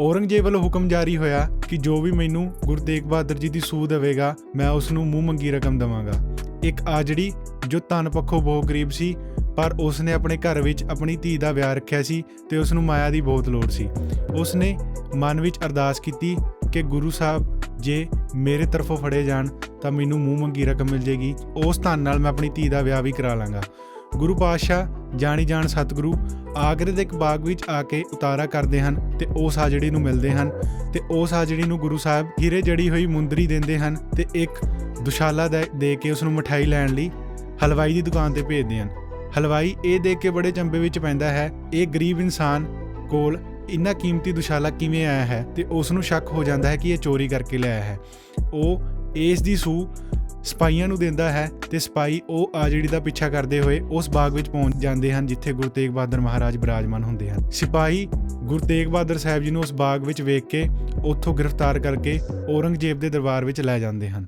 ਔਰੰਗਜ਼ੇਬ ਵੱਲੋਂ ਹੁਕਮ ਜਾਰੀ ਹੋਇਆ ਕਿ ਜੋ ਵੀ ਮੈਨੂੰ ਗੁਰੂ ਤੇਗ ਬਹਾਦਰ ਜੀ ਦੀ ਸੂਹ ਦੇਵੇਗਾ, ਮੈਂ ਉਸ ਨੂੰ ਮੂੰਹ ਮੰਗੀ ਰਕਮ ਦੇਵਾਂਗਾ। ਇੱਕ ਆਜੜੀ ਜੋ ਧਨ ਪੱਖੋਂ ਬਹੁਤ ਗਰੀਬ ਸੀ, ਪਰ ਉਸ ਨੇ ਆਪਣੇ ਘਰ ਵਿੱਚ ਆਪਣੀ ਧੀ ਦਾ ਵਿਆਹ ਰੱਖਿਆ ਸੀ ਤੇ ਉਸ ਨੂੰ ਮਾਇਆ ਦੀ ਬਹੁਤ ਲੋੜ ਸੀ। ਉਸ ਨੇ ਮਨ ਵਿੱਚ ਅਰਦਾਸ ਕੀਤੀ ਕਿ ਗੁਰੂ ਸਾਹਿਬ, ਜੇ ਮੇਰੇ ਤਰਫੋਂ ਫੜੇ ਜਾਣ, ਤਾਂ ਮੈਨੂੰ ਮੂੰਹ ਮੰਗੀ ਰਕਮ ਮਿਲ ਜੇਗੀ। ਉਸ ਧਨ ਨਾਲ ਮੈਂ ਆਪਣੀ ਧੀ ਦਾ ਵਿਆਹ ਵੀ ਕਰਾ ਲਾਂਗਾ। ਗੁਰੂ ਪਾਤਸ਼ਾਹ, ਜਾਣੀ ਜਾਣ ਸਤਿਗੁਰੂ ਆਗਰੇ ਦੇ ਇੱਕ ਬਾਗ ਵਿੱਚ ਆ ਕੇ ਉਤਾਰਾ ਕਰਦੇ ਹਨ ਤੇ ਉਸ ਆਜੜੀ ਨੂੰ ਮਿਲਦੇ ਹਨ ਤੇ ਉਸ ਆਜੜੀ ਨੂੰ ਗੁਰੂ ਸਾਹਿਬ ਹੀਰੇ ਜੜੀ ਹੋਈ ਮੁੰਦਰੀ ਦਿੰਦੇ ਹਨ ਤੇ ਇੱਕ ਦੁਸ਼ਾਲਾ ਦੇ ਦੇ ਕੇ ਉਸ ਨੂੰ ਮਠਾਈ ਲੈਣ ਲਈ ਹਲਵਾਈ ਦੀ ਦੁਕਾਨ ਤੇ ਭੇਜਦੇ ਹਨ। ਹਲਵਾਈ ਇਹ ਦੇਖ ਕੇ ਬੜੇ ਚੰਬੇ ਵਿੱਚ ਪੈਂਦਾ ਹੈ, ਇਹ ਗਰੀਬ ਇਨਸਾਨ ਕੋਲ ਇੰਨਾ ਕੀਮਤੀ ਦੁਸ਼ਾਲਾ ਕਿਵੇਂ ਆਇਆ ਹੈ ਤੇ ਉਸ ਨੂੰ ਸ਼ੱਕ ਹੋ ਜਾਂਦਾ ਹੈ ਕਿ ਇਹ ਚੋਰੀ ਕਰਕੇ ਲਿਆਇਆ ਹੈ। ਉਹ ਇਸ ਦੀ ਸੂ ਸਿਪਾਹੀਆਂ ਨੂੰ ਦਿੰਦਾ ਹੈ ਤੇ ਸਿਪਾਹੀ ਉਹ ਆਜੜੀ ਦਾ ਪਿੱਛਾ ਕਰਦੇ ਹੋਏ ਉਸ ਬਾਗ ਵਿੱਚ ਪਹੁੰਚ ਜਾਂਦੇ ਹਨ ਜਿੱਥੇ ਗੁਰੂ ਤੇਗ ਬਹਾਦਰ ਮਹਾਰਾਜ ਬਿਰਾਜਮਾਨ ਹੁੰਦੇ ਹਨ। ਸਿਪਾਹੀ ਗੁਰੂ ਤੇਗ ਬਹਾਦਰ ਸਾਹਿਬ ਜੀ ਨੂੰ ਉਸ ਬਾਗ ਵਿੱਚ ਵੇਖ ਕੇ ਉੱਥੋਂ ਗ੍ਰਿਫਤਾਰ ਕਰਕੇ ਔਰੰਗਜ਼ੇਬ ਦੇ ਦਰਬਾਰ ਵਿੱਚ ਲੈ ਜਾਂਦੇ ਹਨ।